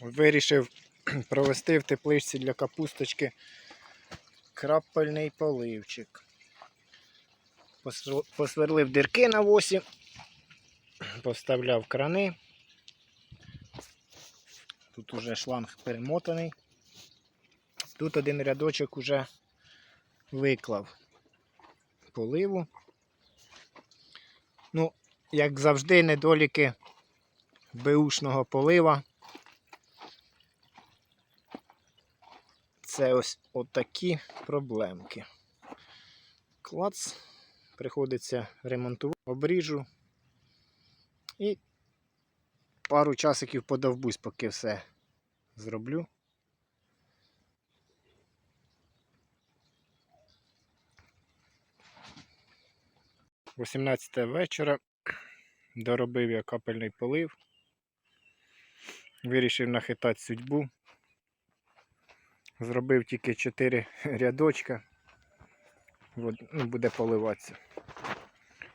Вирішив провести в тепличці для капусточки крапельний поливчик. Посверлив дірки на 8, поставляв крани. Тут уже шланг перемотаний. Тут один рядочок уже виклав поливу. Ну, як завжди, недоліки беушного полива. Це ось отакі проблемки. Клац. Приходиться ремонтувати, обріжу. І пару часиків подовбусь, поки все зроблю. – 18 вечора. Доробив я капельний полив. Вирішив нахитати судьбу. Зробив тільки 4 рядочка. Ну, буде поливатися.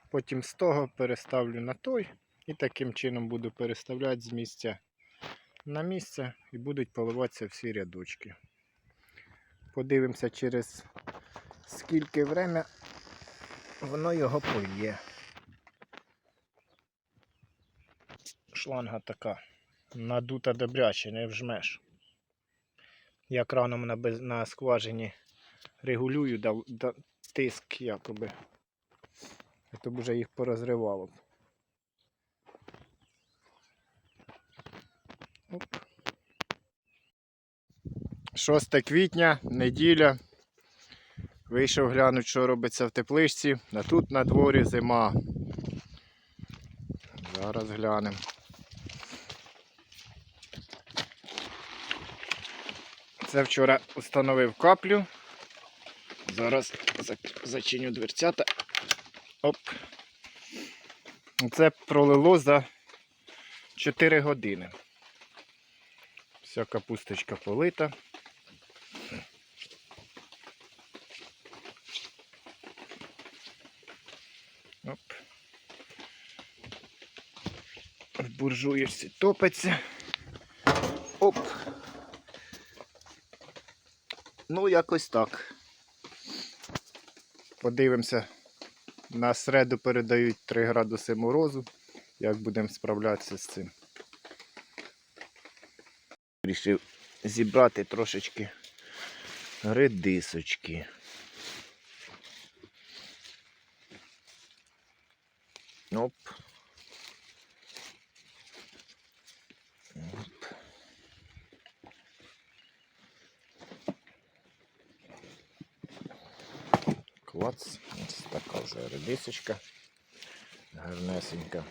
Потім з того переставлю на той і таким чином буду переставляти з місця на місце і будуть поливатися всі рядочки. Подивимося через скільки время воно його полє. Шланга така надута добряче, не вжмеш. Я краном на, без, на скважині регулюю да, да, тиск якоби. То б вже їх порозривало. Оп. 6 квітня, неділя. Вийшов глянути, що робиться в тепличці, а тут на дворі зима. Зараз глянемо. Це вчора установив каплю. Зараз зачиню дверцята. Оп. Це пролило за 4 години. Вся капусточка полита. Оп. В буржуєчці топиться. Оп. Ну, якось так. Подивимося. На середу передають 3 градуси морозу. Як будемо справлятися з цим. Рішив зібрати трошечки редисочки. Оп. Клац. Ось така вже редисочка. Гарнесенька.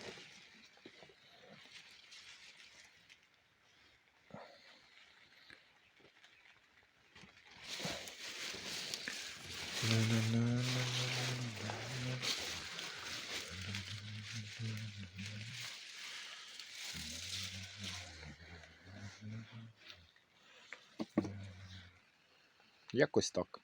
Якось так.